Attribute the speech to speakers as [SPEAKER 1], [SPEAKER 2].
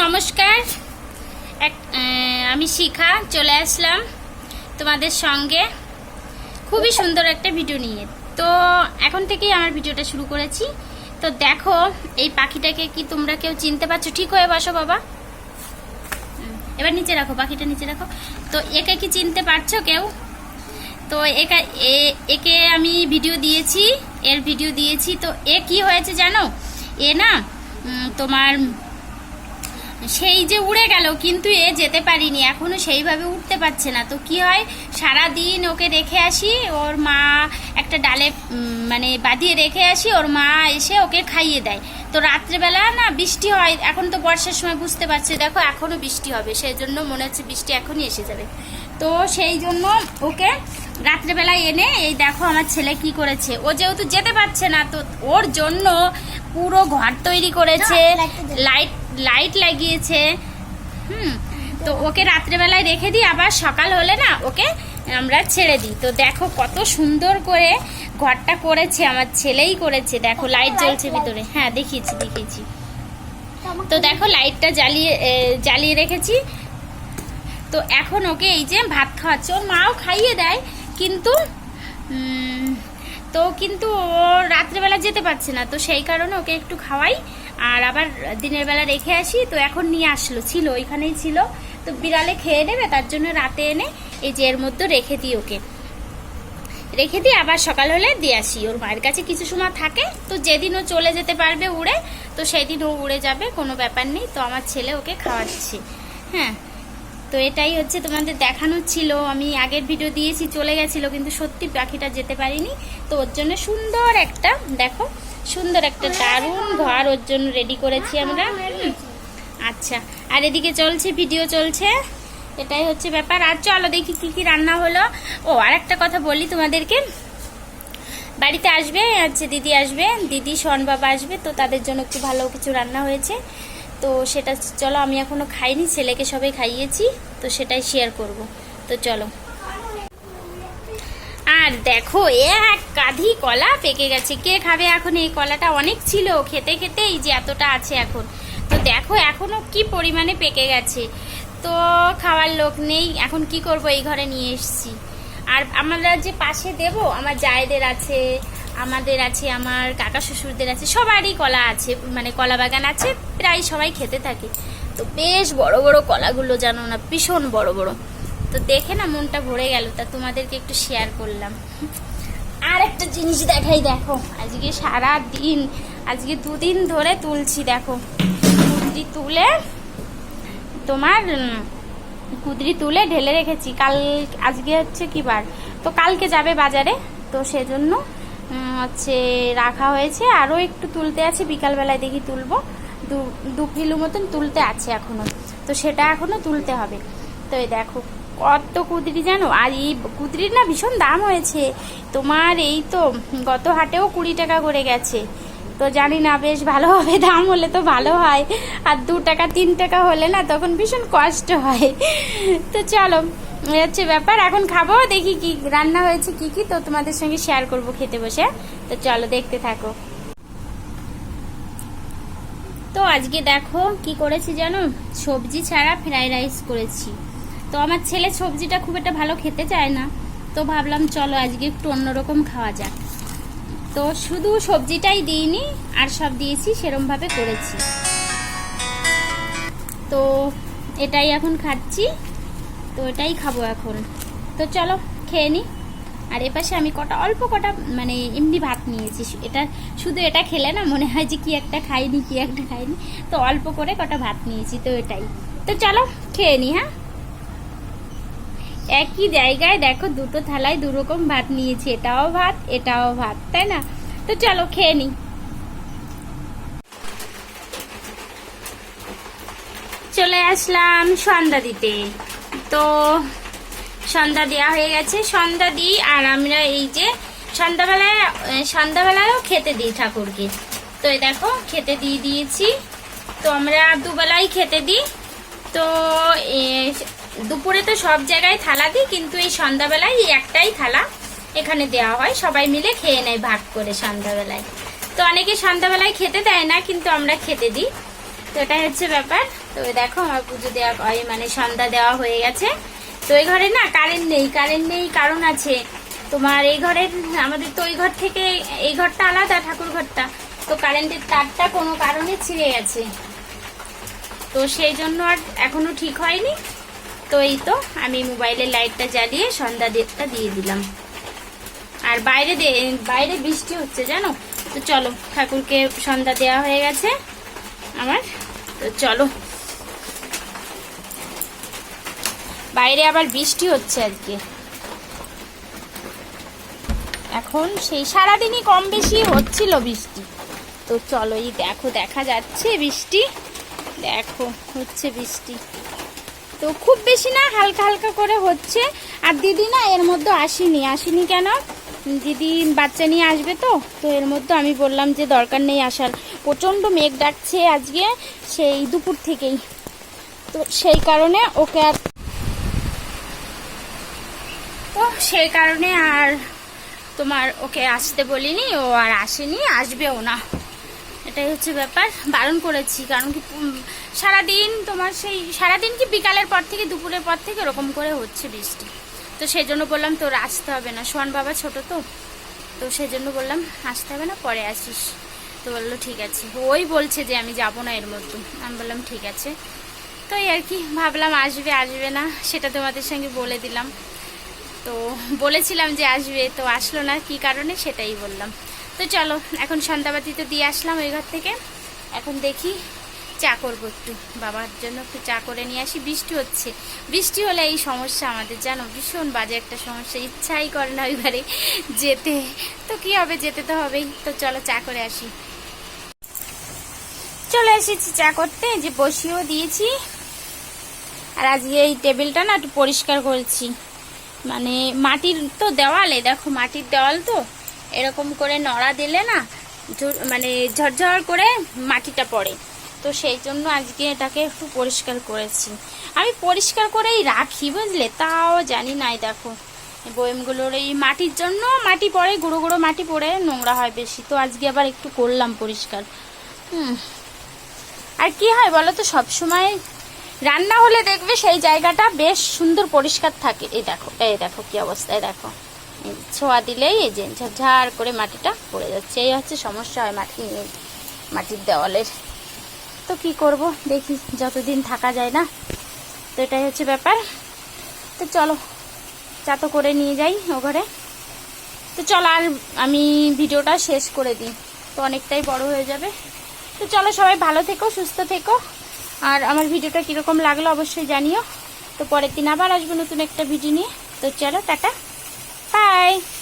[SPEAKER 1] নমস্কার। এক আমি শিখা, চলে আসলাম তোমাদের সঙ্গে। খুবই সুন্দর একটা ভিডিও নিয়ে। তো এখন থেকেই আমার ভিডিওটা শুরু করেছি। তো দেখো, এই পাখিটাকে কি তোমরা কেউ চিনতে পারছ? ঠিক হয়ে বসো বাবা। এবার নিচে রাখো, পাখিটা নিচে রাখো। তো একে কি চিনতে পারছ কেউ? তো একা একে আমি ভিডিও দিয়েছি, এর ভিডিও দিয়েছি। তো এ কি হয়েছে জানো? এ না তোমার সেই যে উড়ে গেল কিন্তু এ যেতে পারিনি। এখনও সেইভাবে উঠতে পারছে না। তো কি হয় সারা দিন ওকে রেখে আসি ওর মা একটা ডালে মানে বাঁধিয়ে রেখে আসি ওর মা এসে ওকে খাইয়ে দেয়। তো রাত্রেবেলা না বৃষ্টি হয় এখন তো বর্ষার সময় বুঝতে পারছি দেখো এখনও বৃষ্টি হবে সেই জন্য মনে হচ্ছে বৃষ্টি এখনই এসে যাবে। তো সেই জন্য ওকে রাত্রেবেলায় এনে এই দেখো আমার ছেলে কি করেছে ও যেহেতু যেতে পারছে না তো ওর জন্য পুরো ঘর তৈরি করেছে লাইট লাইট লাগিয়েছে। হুম তো ওকে রাত্রেবেলায় রেখে দিই আবার সকাল হলে না ওকে আমরা ছেড়ে দিই। তো দেখো কত সুন্দর করে ঘরটা করেছে আমার ছেলেই করেছে। দেখো লাইট জ্বলছে ভিতরে। হ্যাঁ দেখিয়েছি দেখিয়েছি। তো দেখো লাইটটা জ্বালিয়ে জ্বালিয়ে রেখেছি। তো এখন ওকে এই যে ভাত খাওয়াচ্ছে। ওর মাও খাইয়ে দেয় কিন্তু তো কিন্তু ও রাত্রেবেলা যেতে পারছে না। তো সেই কারণে ওকে একটু খাওয়াই। আর আবার দিনের বেলা রেখে আসি, তো এখন নিয়ে আসলো, ছিল, ওইখানেই ছিল। তো বিড়ালে খেয়ে নেবে, তার জন্য রাতে এনে এই যে এর মধ্যে রেখে দিই ওকে। রেখে দিই আবার সকাল হলে দিয়ে আসি। ওর মায়ের কাছে কিছু সময় থাকে, তো যেদিন ও চলে যেতে পারবে উড়ে, তো সেদিন ও উড়ে যাবে, কোনো ব্যাপার নেই। তো আমার ছেলে ওকে খাওয়াচ্ছে। হ্যাঁ তো এটাই হচ্ছে তোমাদের দেখানো ছিল। আমি আগের ভিডিও দিয়েছি, চলে গেছিল, কিন্তু সত্যি পাখিটা যেতে পারিনি। তো ওর জন্য সুন্দর একটা, দেখো সুন্দর একটা দারুণ ঘর ওর জন্য রেডি করেছি আমরা। আচ্ছা আর এদিকে চলছে ভিডিও চলছে। এটাই হচ্ছে ব্যাপার। আর চলো দেখি কি কি রান্না হলো। ও আর একটা কথা বলি তোমাদেরকে। বাড়িতে আসবে আচ্ছা দিদি আসবে। দিদি, শন বাবা আসবে, তো তাদের জন্য একটু ভালো কিছু রান্না হয়েছে। তো সেটা, চলো, আমি এখনও খাইনি, ছেলেকে সবাই খাইয়েছি, তো সেটাই শেয়ার করব। তো চলো। আর দেখো এক কাঁধি কলা পেকে গেছে। কে খাবে এখন এই কলাটা? অনেক ছিল, খেতে খেতে এই যে এতটা আছে এখন। তো দেখো, এখনও কি পরিমাণে পেকে গেছে। তো খাওয়ার লোক নেই, এখন কি করব, এই ঘরে নিয়ে এসেছি। আর আমরা যে পাশে দেব, আমার জায়েদের আছে, আমাদের আছে, আমার কাকা শ্বশুরদের আছে, সবারই কলা আছে মানে কলা বাগান আছে, প্রায় সবাই খেতে থাকে। তো বেশ বড় বড় কলাগুলো জানো না, ভীষণ বড় বড়। তো দেখে না মনটা ভরে গেল, তা তোমাদেরকে একটু শেয়ার করলাম। আর একটা জিনিস দেখাই, দেখো, আজকে সারা দিন আজকে দুদিন ধরে তুলছি, দেখো, কুদরি তুলে তোমার কুদরি তুলে ঢেলে রেখেছি। কাল, আজকে হচ্ছে কি বার? তো কালকে যাবে বাজারে, তো সেজন্য হচ্ছে রাখা হয়েছে। আরও একটু তুলতে আছে, বিকালবেলায় দেখি তুলবো। দু দু কিলো মতন তুলতে আছে এখনও। তো সেটা এখনও তুলতে হবে। তো এই দেখো কত কুদরি জানো? আর এই কুদরির না ভীষণ দাম হয়েছে। তোমার এই তো গত হাটেও কুড়ি টাকা করে গেছে। তো জানি না, বেশ ভালো হবে, দাম হলে তো ভালো হয়। আর দু টাকা, তিন টাকা হলে না তখন ভীষণ কষ্ট হয়। তো চলো হচ্ছে ব্যাপার। এখন খাব, দেখি কি রান্না হয়েছে, কি কি। তো তোমাদের সঙ্গে শেয়ার করব খেতে বসে। তো চলো, দেখতে থাকো। তো আজকে দেখো, কি করেছি জানো? সবজি ছাড়া ফ্রাইড রাইস করেছি। তো আমার ছেলে সবজিটা খুব একটা ভালো খেতে চায় না। তো ভাবলাম চলো আজকে একটু অন্যরকম খাওয়া যাক। তো শুধু সবজিটাই দিইনি, আর সব দিয়েছি, সেরমভাবে করেছি। তো এটাই এখন খাচ্ছি। তো এটাই খাব এখন। তো চলো খেয়ে নিই আর এপাশে আমি কটা, অল্প কটা মানে এমনি ভাত নিয়েছি। এটা শুধু এটা খেলে না, মনে হয় যে কি একটা খাইনি, কি একটা খাইনি। তো অল্প করে কটা ভাত নিয়েছি, তো এটাই। তো চলো খেয়ে নিই হ্যাঁ? একই জায়গায় দেখো দুটো থালায় দু রকম ভাত নিয়েছি, এটাও ভাত এটাও ভাত, তাই না? তো চলো খেয়ে নিই। চলে আসলাম সন্ধ্যা দিতে। তো সন্ধ্যা দেওয়া হয়ে গেছে, সন্ধ্যা দিই, আর আমরা এই যে সন্ধ্যাবেলায় সন্ধ্যাবেলায়ও খেতে দিই ঠাকুরকে। তো এই দেখো, খেতে দিয়ে দিয়েছি। তো আমরা দুবেলাই খেতে দিই। তো দুপুরে তো সব জায়গায় থালা দিই, কিন্তু এই সন্ধ্যাবেলায় এই একটাই থালা এখানে দেওয়া হয়। সবাই মিলে খেয়ে নেয় ভাগ করে সন্ধ্যাবেলায়। তো অনেকে সন্ধ্যাবেলায় খেতে দেয় না, কিন্তু আমরা খেতে দিই। তো এটাই হচ্ছে ব্যাপার। তো দেখো আমার পুজো দেওয়া মানে সন্ধ্যা দেওয়া হয়ে গেছে। তো এই ঘরে না কারেন্ট নেই কারেন্ট নেই কারণ আছে। তোমার এই ঘরের, আমাদের তো ওই ঘর থেকে, এই ঘরটা আলাদা, ঠাকুর ঘরটা। তো কারেন্টের তারটা কোনো কারণে ছিঁড়ে গেছে। তো সেই জন্য আর এখনও ঠিক হয়নি। তো এই তো আমি মোবাইলের লাইটটা জ্বালিয়ে সন্ধ্যা দেবটা দিয়ে দিলাম। আর বাইরে বাইরে বৃষ্টি হচ্ছে জানো? তো চলো, ঠাকুরকে সন্ধ্যা দেওয়া হয়ে গেছে আমার। তো চলো। বাইরে আবার বৃষ্টি হচ্ছে আজকে। এখন সেই সারাদিনই কম বেশি হচ্ছিল বৃষ্টি। তো চলো এই দেখো, দেখা যাচ্ছে বৃষ্টি। দেখো, হচ্ছে বৃষ্টি। তো খুব বেশি না, হালকা হালকা করে হচ্ছে। আর দিদি না এর মধ্যে আসেনি। আসিনি কেন? দিদি বাচ্চা নিয়ে আসবে তো তো এর মধ্যে আমি বললাম যে দরকার নেই আসার। প্রচণ্ড মেঘ ডাকছে আজকে, সেই দুপুর থেকেই। তো সেই কারণে ওকে আর তো সেই কারণে আর তোমার ওকে আসতে বলিনি, ও আর আসেনি, আসবেও না। এটাই হচ্ছে ব্যাপার, বারণ করেছি। কারণ কি সারাদিন তোমার সেই, সারাদিন কি বিকালের পর থেকে, দুপুরের পর থেকে ওরকম করে হচ্ছে বৃষ্টি। তো সেই জন্য বললাম, তোর আসতে হবে না। সোহান বাবা ছোট তো তো সেই জন্য বললাম, আসতে হবে না, পরে আসিস। তো বলল, ঠিক আছে। ওই বলছে যে, আমি যাব না এর মধ্যে। আমি বললাম, ঠিক আছে। তো এই আর কি, ভাবলাম, আসবে আসবে না। সেটা তোমাদের সঙ্গে বলে দিলাম। তো বলেছিলাম যে, আসবে। তো আসলো না, কি কারণে সেটাই বললাম। তো চলো, এখন সন্ধ্যাবাতি তো দিয়ে আসলাম ওই ঘর থেকে। এখন দেখি চা করব একটু। বাবার জন্য একটু চা করে নিয়ে আসি। বৃষ্টি হচ্ছে। বৃষ্টি হলে এই সমস্যা আমাদের, জানো? ভীষণ বাজে একটা সমস্যা। ইচ্ছাই করে না ওই ঘরে যেতে। তো কি হবে? যেতে তো হবেই। তো চলো চা করে আসি। চলে এসেছি চা করতে। যে বসিয়েও দিয়েছি। আর আজকে এই টেবিলটা না একটু পরিষ্কার করেছি। মানে মাটির তো দেওয়ালে, দেখো মাটির দেওয়াল তো। এরকম করে নড়া দিলে না মানে ঝরঝর করে মাটিটা পড়ে। তো সেই জন্য আজকে এটাকে একটু পরিষ্কার করেছি। আমি পরিষ্কার করেই রাখি বুঝলে? তাও জানি নাই দেখো বয়মগুলোর এই মাটির জন্য মাটি পড়ে, গুঁড়ো গুঁড়ো মাটি পড়ে নোংরা হয় বেশি। তো আজকে আবার একটু করলাম পরিষ্কার। হুম। আর কি হয় বলো তো সবসময় রান্না হলে দেখবে সেই জায়গাটা বেশ সুন্দর পরিষ্কার থাকে। এই দেখো এই দেখো কি অবস্থায় দেখো। ছোঁয়া দিলেই এই যে ঝাড় করে মাটিটা পড়ে যাচ্ছে। এই হচ্ছে সমস্যা হয় মাটি, মাটির দেওয়ালের। তো কি করব? দেখি, যতদিন থাকা যায় না। তো এটাই হচ্ছে ব্যাপার। তো চলো, চা তো করে নিয়ে যাই ও ঘরে। তো চলো আর আমি ভিডিওটা শেষ করে দিই। তো অনেকটাই বড় হয়ে যাবে। তো চলো সবাই ভালো থেকো, সুস্থ থেকো। আর আমার ভিডিওটা কীরকম লাগল অবশ্যই জানিও। তো পরের দিন আবার আসব নতুন একটা ভিডিও নিয়ে। তো চলো, টাটা। Bye!